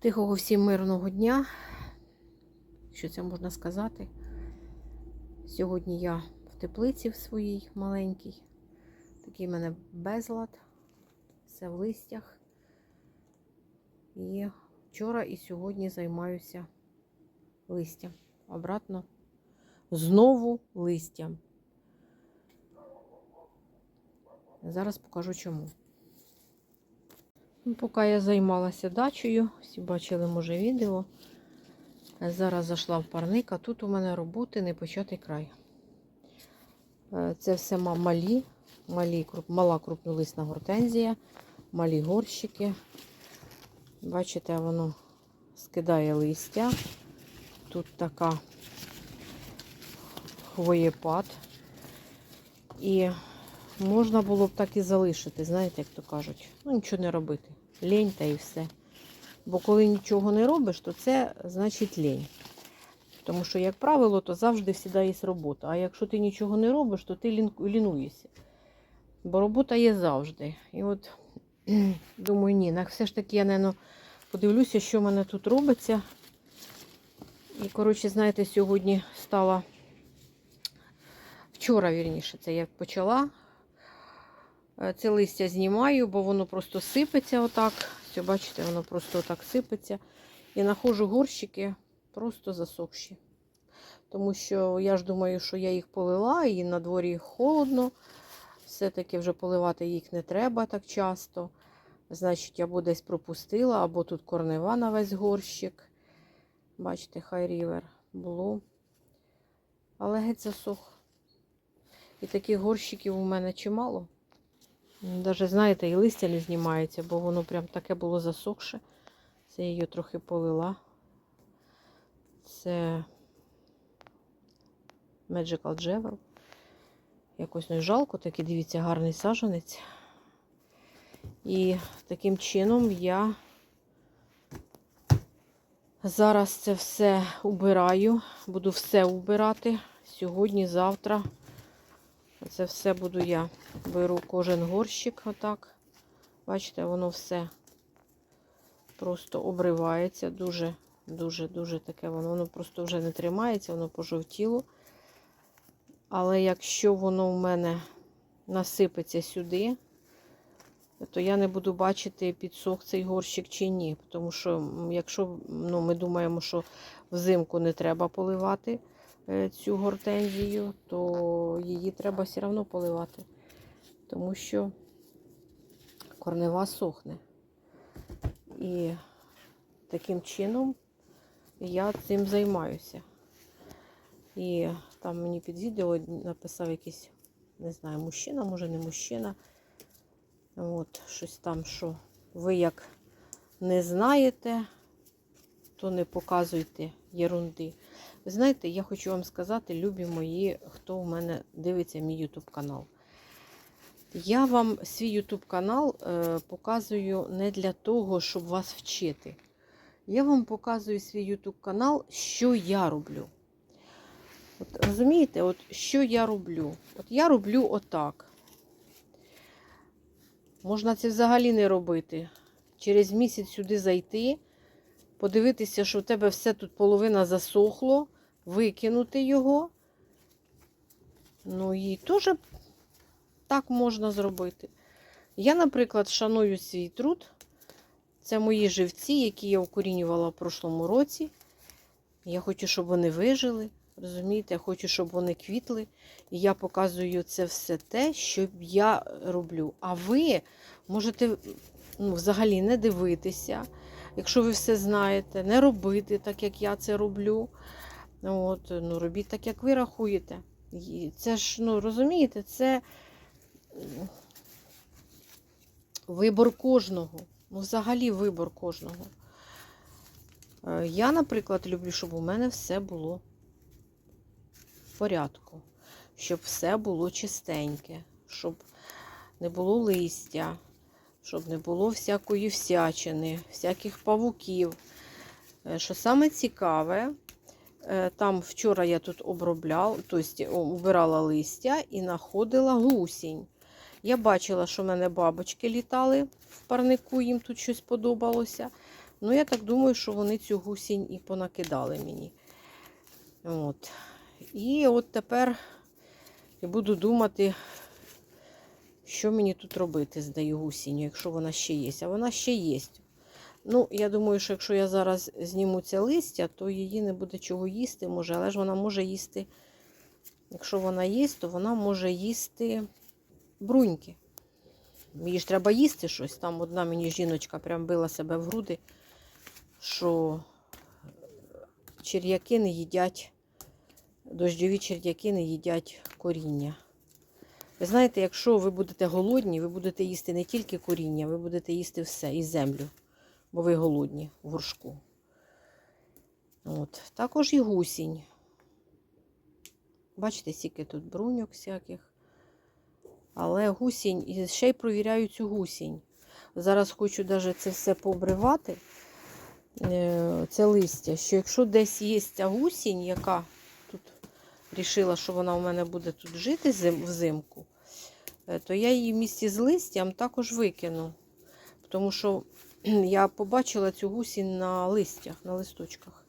Тихого всім мирного дня. Що це можна сказати? Сьогодні я в теплиці в своїй маленькій. Такий в мене безлад. Все в листях. І вчора і сьогодні займаюся листям. Обратно знову листям. Зараз покажу чому. Ну, Поки я займалася дачею, всі бачили, може, відео. Зараз зайшла в парник, а тут у мене роботи не початий край. Е, Це все малі, малі мала крупнолисна гортензія, малі горщики. Бачите, воно скидає листя. Тут така хвоєпад. І можна було б так і залишити, знаєте, як то кажуть. Ну, нічого не робити. Лень та і все. Бо коли нічого не робиш, то це значить лень. Тому що, як правило, то завжди всіда є робота. А якщо ти нічого не робиш, то ти лін- лінуєшся. Бо робота є завжди. І от думаю, ні, все ж таки я, напевно, подивлюся, що в мене тут робиться. І, коротше, знаєте, сьогодні стала вчора, вірніше, це я почала. Е, Це листя знімаю, бо воно просто сипеться отак. Все, бачите, воно просто отак сипеться. І знаходжу горщики просто засохші. Тому що я ж думаю, що я їх полила, і на дворі холодно. Все-таки вже поливати їх не треба так часто. Значить, або десь пропустила, або тут корнева на весь горщик. Бачите, хай рівер було. Але геть засох. І таких горщиків у мене чимало. Даже, знаєте, і листя не знімається, бо воно прям таке було засохше. Це її трохи полила. Це Magical Jewel. Якось не жалко, такий, дивіться, гарний саженець. І таким чином я зараз це все убираю. Буду все убирати. Сьогодні, завтра. Це все буду я. Беру кожен горщик отак. Бачите, воно все просто обривається. Дуже, дуже, дуже таке воно. Воно просто вже не тримається, воно пожовтіло. Але якщо воно в мене насипеться сюди, то я не буду бачити, підсох цей горщик чи ні. Тому що, якщо ну, ми думаємо, що взимку не треба поливати цю гортензію, то її треба все одно поливати. Тому що корнева сохне. І таким чином я цим займаюся. І там мені під відео написав якийсь, не знаю, мужчина, може не мужчина. От, щось там, що ви як не знаєте, то не показуйте ерунди. Ви знаєте, я хочу вам сказати, любі мої, хто у мене дивиться мій YouTube канал. Я вам свій YouTube канал е, показую не для того, щоб вас вчити. Я вам показую свій YouTube канал, що я роблю. От, розумієте, от що я роблю? От я роблю отак. Можна це взагалі не робити. Через місяць сюди зайти, подивитися, що у тебе все тут половина засохло, викинути його. Ну і теж так можна зробити. Я, наприклад, шаную свій труд. Це мої живці, які я укорінювала в прошлому році. Я хочу, щоб вони вижили. Розумієте, я хочу, щоб вони квітли. І я показую це все те, що я роблю. А ви можете ну, взагалі не дивитися, якщо ви все знаєте, не робити так, як я це роблю. От, ну, робіть так, як ви рахуєте. І Це ж, ну, розумієте, це вибор кожного. Ну, взагалі вибор кожного. Е, Я, наприклад, люблю, щоб у мене все було в порядку, щоб все було чистеньке, щоб не було листя, щоб не було всякої всячини, всяких павуків. Е, Що саме цікаве, е, там вчора я тут обробляла, тобто убирала листя і знаходила гусінь. Я бачила, що в мене бабочки літали в парнику, їм тут щось подобалося. Ну, я так думаю, що вони цю гусінь і понакидали мені. От. І от тепер я буду думати, що мені тут робити з нею гусінню, якщо вона ще є. А вона ще є. Ну, я думаю, що якщо я зараз зніму це листя, то її не буде чого їсти, може, але ж вона може їсти. Якщо вона їсть, то вона може їсти бруньки. Їй ж треба їсти щось. Там одна мені жіночка прям била себе в груди, що черв'яки не їдять, дощові черв'яки не їдять коріння. Ви знаєте, якщо ви будете голодні, ви будете їсти не тільки коріння, ви будете їсти все і землю, бо ви голодні в горшку. От. Також і гусінь. Бачите, скільки тут бруньок всяких. Але гусінь, і ще й провіряю цю гусінь. Зараз хочу навіть це все пообривати, е, це листя. Що якщо десь є ця гусінь, яка тут рішила, що вона у мене буде тут жити взимку, то я її в місті з листям також викину. Тому що я побачила цю гусінь на листях, на листочках.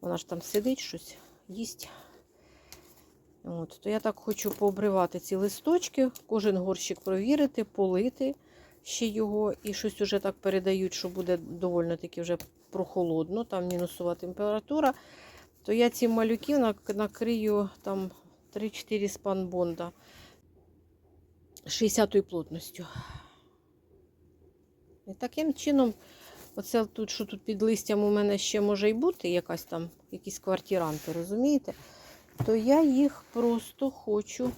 Вона ж там сидить щось, їсть. От, то я так хочу пообривати ці листочки, кожен горщик провірити, полити ще його. І щось уже так передають, що буде доволі таки вже прохолодно, там мінусова температура. То я ці малюків накрию там 3-4 спанбонда 60-ю плотністю. І таким чином, оце тут, що тут під листям у мене ще може й бути, якась там, якісь квартиранти, розумієте? то я їх просто хочу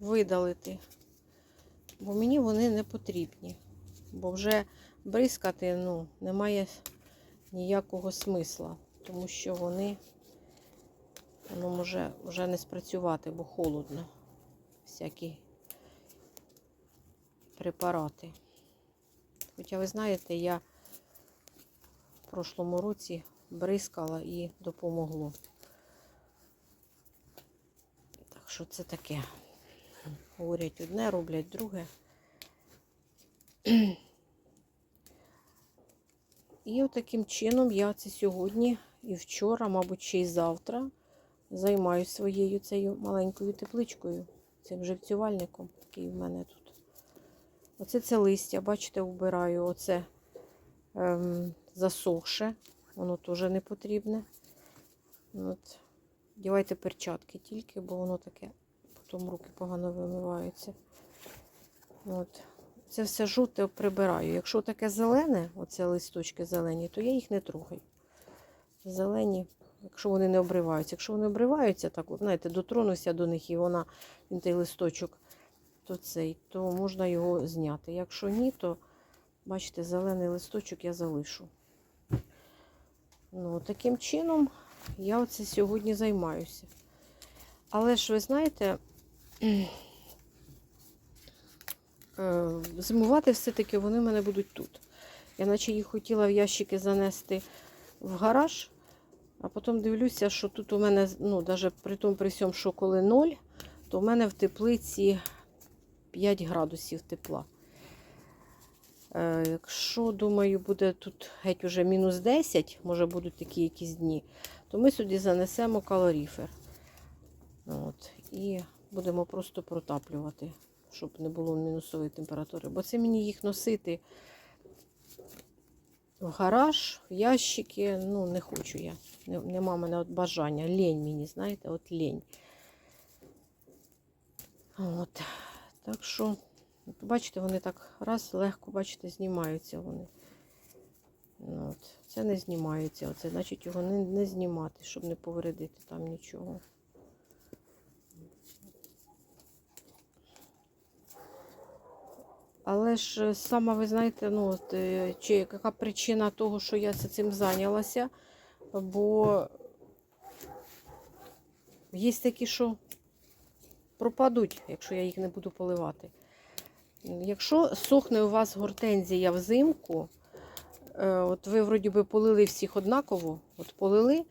видалити, бо мені вони не потрібні. Бо вже бризкати ну, немає ніякого смисла, тому що вони воно може вже не спрацювати, бо холодно. Всякі препарати. Хоча ви знаєте, я в прошлому році бризкала і допомогло. Так що це таке. Говорять одне, роблять друге. І от таким чином я це сьогодні і вчора, мабуть, ще й завтра займаюся своєю цією маленькою тепличкою, цим живцювальником, який в мене тут. Оце це листя, бачите, вбираю. Оце ем, засохше. Воно теж не потрібне. От. Дівайте перчатки тільки, бо воно таке, потім руки погано вимиваються. От. Це все жовте прибираю. Якщо таке зелене, оце листочки зелені, то я їх не трогаю. Зелені, якщо вони не обриваються. Якщо вони обриваються, так, знаєте, дотронуся до них і вона, він той листочок, то цей, то можна його зняти. Якщо ні, то бачите, зелений листочок я залишу. Ну, таким чином я оце сьогодні займаюся. Але ж ви знаєте, е, зимувати все-таки вони в мене будуть тут. Я наче їх хотіла в ящики занести в гараж, а потім дивлюся, що тут у мене, ну, навіть при тому при всьому, що коли 0, то в мене в теплиці 5 градусів тепла. Е, Якщо, думаю, буде тут геть уже мінус 10, може будуть такі якісь дні, то ми сюди занесемо калоріфер. От, і будемо просто протаплювати, щоб не було мінусової температури. Бо це мені їх носити в гараж, в ящики, ну, не хочу я. Не- Нема мене от бажання. Лень мені, знаєте, от лень. От. Так що. От, Бачите, вони так раз легко, бачите, знімаються вони. От. Це не знімається. Оце, значить, його не, не знімати, щоб не повредити там нічого. Але ж е, сама, ви знаєте, ну, от, е, чи яка причина того, що я цим зайнялася, бо є такі, що пропадуть, якщо я їх не буду поливати. Якщо сохне у вас гортензія взимку, е, от ви вроді би полили всіх однаково, от полили,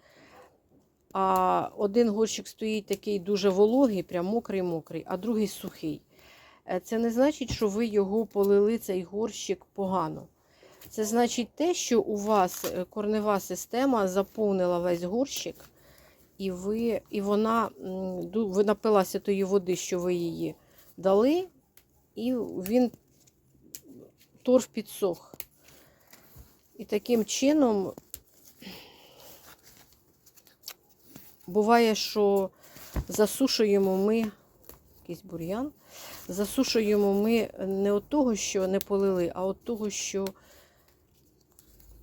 а один горщик стоїть такий дуже вологий, прям мокрий-мокрий, а другий сухий. Е, Це не значить, що ви його полили, цей горщик погано. Це значить те, що у вас е, корнева система заповнила весь горщик, і, ви, і вона ви напилася тої води, що ви її дали, і він торф підсох. І таким чином буває, що засушуємо ми якийсь бур'ян, засушуємо ми не від того, що не полили, а від того, що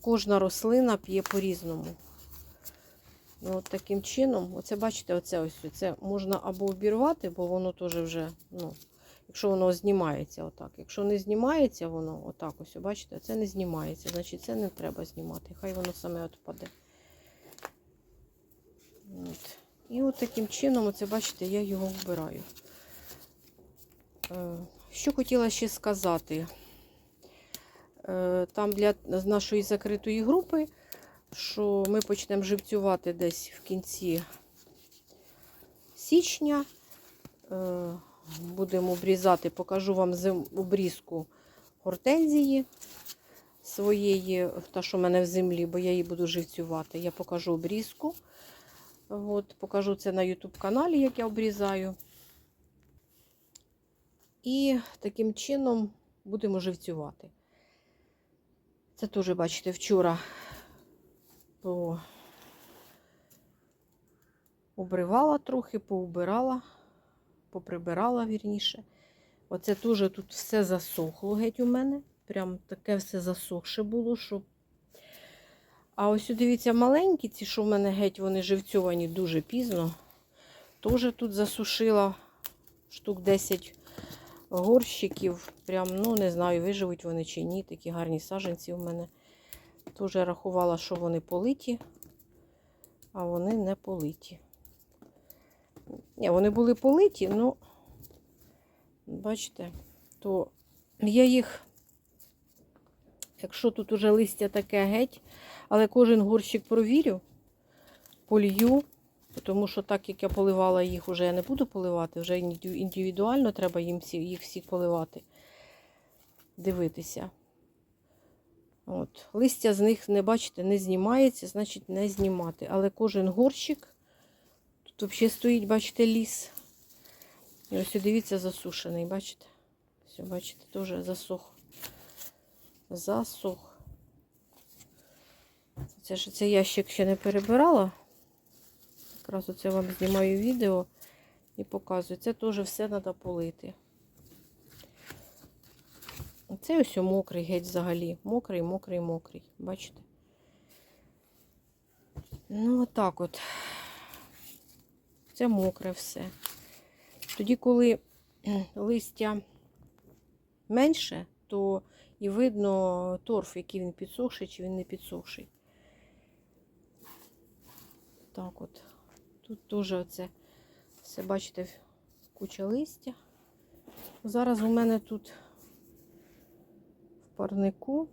кожна рослина п'є по-різному. Ну, от таким чином, оце бачите, оце ось це можна або обірвати, бо воно теж вже, ну, якщо воно знімається отак. Якщо не знімається воно, отак ось, бачите, це не знімається, значить це не треба знімати. Хай воно саме відпаде. От. І от таким чином, оце бачите, я його вбираю. Е, Що хотіла ще сказати? Е, Там для нашої закритої групи, що ми почнемо живцювати десь в кінці січня. Е, Будемо обрізати, покажу вам обрізку гортензії своєї, та, що в мене в землі, бо я її буду живцювати. Я покажу обрізку. От, покажу це на YouTube каналі, як я обрізаю. І таким чином будемо живцювати. Це теж, бачите, вчора по... обривала трохи, поубирала, поприбирала вірніше. Оце теж тут все засохло геть у мене. Прям таке все засохше було, що. А ось дивіться, маленькі, ці, що в мене геть, вони живцьовані дуже пізно. Теж тут засушила штук 10 горщиків. Прям, ну, не знаю, виживуть вони чи ні. Такі гарні саженці у мене. Теж рахувала, що вони политі, а вони не политі. Ні, вони були политі, ну, бачите, то я їх, якщо тут уже листя таке геть, але кожен горщик провірю, полью, тому що так як я поливала їх, вже я не буду поливати, вже індивідуально треба їм всі, їх всі поливати, дивитися. От. Листя з них, не бачите, не знімається, значить не знімати. Але кожен горщик, тут взагалі стоїть, бачите, ліс. І ось дивіться, засушений, бачите? Все, бачите, теж засох. Засох. Це ж цей ящик ще не перебирала. Якраз оце вам знімаю відео і показую. Це теж все треба полити. Це ось мокрий геть взагалі. Мокрий, мокрий, мокрий. Бачите? Ну, отак от. Це мокре все. Тоді, коли листя менше, то і видно торф, який він підсохший, чи він не підсохший. Так от. Тут теж оце все, бачите, куча листя. Зараз у мене тут в парнику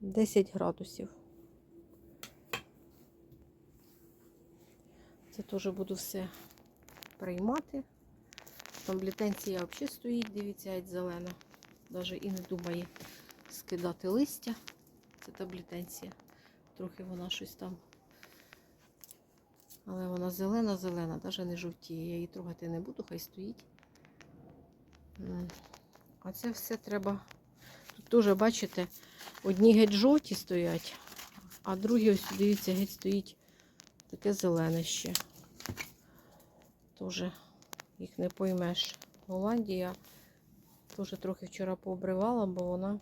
10 градусів. Це теж буду все приймати. Там літенція взагалі стоїть, дивіться, геть зелена. Навіть і не думає скидати листя. Це таблітенція. Трохи вона щось там. Але вона зелена-зелена, навіть не жовтіє. Я її трогати не буду, хай стоїть. А це все треба. Тут теж, бачите, одні геть жовті стоять, а другі, ось дивіться, геть стоїть таке зелене ще. Теж їх не поймеш. Голландія теж трохи вчора пообривала, бо вона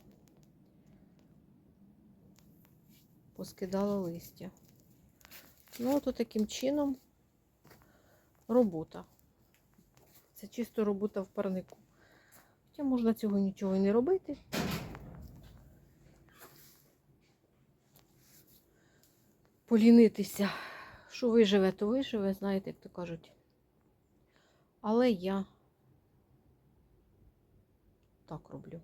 поскидала листя. Ну, от таким чином робота. Це чисто робота в парнику. Хоча можна цього нічого і не робити. Полінитися. Що виживе, то виживе, знаєте, як то кажуть. Але я так роблю.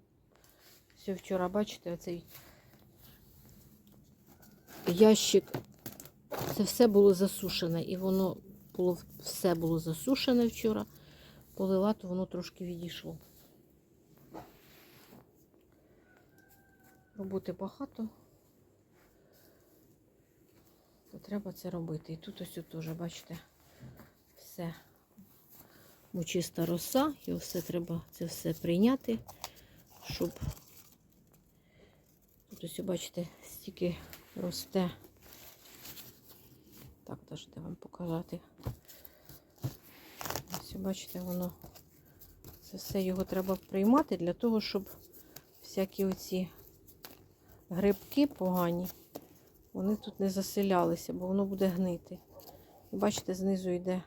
Все вчора, бачите, оцей ящик. Це все було засушене. І воно було все було засушене вчора. полила, то воно трошки відійшло. Роботи багато, то треба це робити. І тут ось теж, бачите, все мучиста роса, і все треба це все прийняти, щоб тут ось, бачите, стільки росте. Так, дайте вам показати. Ось, бачите, воно це все його треба приймати для того, щоб всякі оці грибки погані, вони тут не заселялися, бо воно буде гнити. І бачите, знизу йде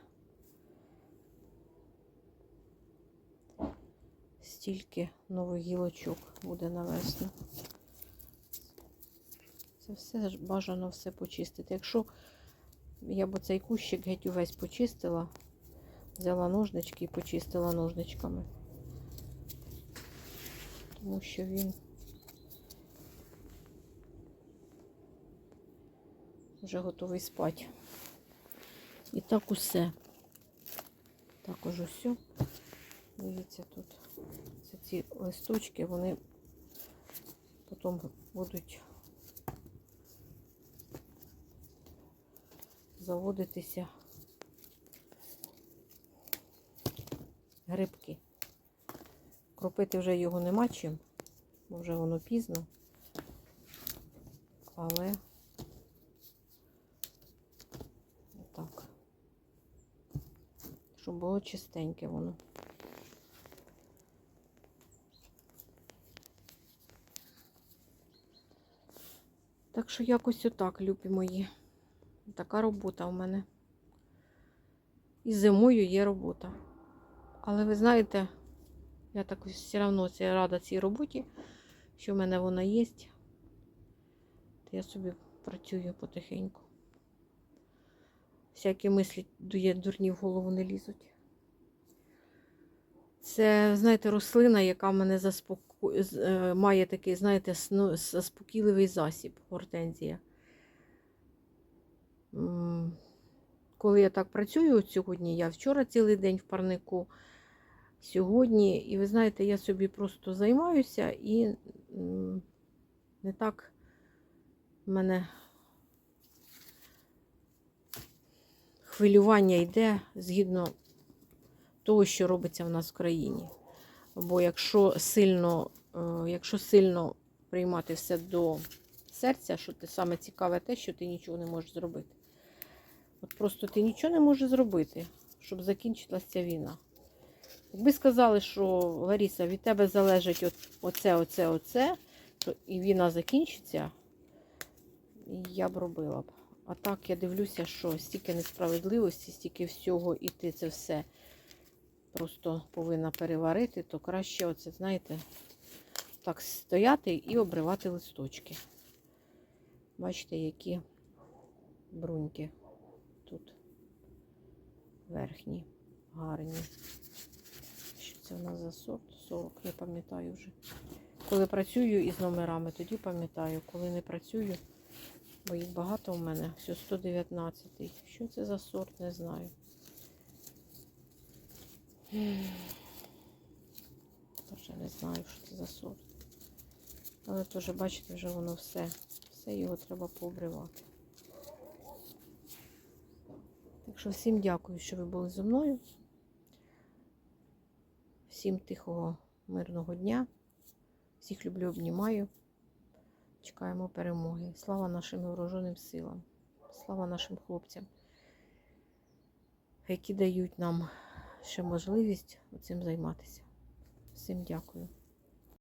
стільки нових гілочок буде на весну. Це все бажано все почистити. Якщо я б цей кущик геть увесь почистила, взяла ножнички і почистила ножничками. Тому що він вже готовий спати. І так усе. Також усе. Дивіться тут. Ці листочки, вони потім будуть заводитися грибки. Кропити вже його нема чим, бо вже воно пізно. Але так, щоб було чистеньке воно. Так що якось отак, любі мої. Така робота у мене. І зимою є робота. Але ви знаєте, я так все одно рада цій роботі, що в мене вона є. Я собі працюю потихеньку. Всякі мислі дурні в голову не лізуть. Це, знаєте, рослина, яка мене заспоко... е, має такий, знаєте, заспокійливий засіб, гортензія. Коли я так працюю сьогодні, я вчора цілий день в парнику, сьогодні, і ви знаєте, я собі просто займаюся і не так мене хвилювання йде згідно того, що робиться в нас в країні. Бо якщо сильно, е, якщо сильно приймати все до серця, що ти саме цікаве те, що ти нічого не можеш зробити. От просто ти нічого не можеш зробити, щоб закінчилася ця війна. Якби сказали, що Ларіса, від тебе залежить от, оце, оце, оце, то і війна закінчиться, я б робила б. А так я дивлюся, що стільки несправедливості, стільки всього, і ти це все просто повинна переварити, то краще, оце, знаєте, так стояти і обривати листочки. Бачите, які бруньки верхні, гарні. Що це в нас за сорт? 40, не пам'ятаю вже. Коли працюю із номерами, тоді пам'ятаю. Коли не працюю, бо їх багато у мене, все 119. Що це за сорт, не знаю. Вже не знаю, що це за сорт. Але теж, бачите, вже воно все. Все його треба пообривати. Так що всім дякую, що ви були зі мною. Всім тихого, мирного дня. Всіх люблю, обнімаю. Чекаємо перемоги. Слава нашим вооруженим силам. Слава нашим хлопцям, які дають нам ще можливість цим займатися. Всім дякую.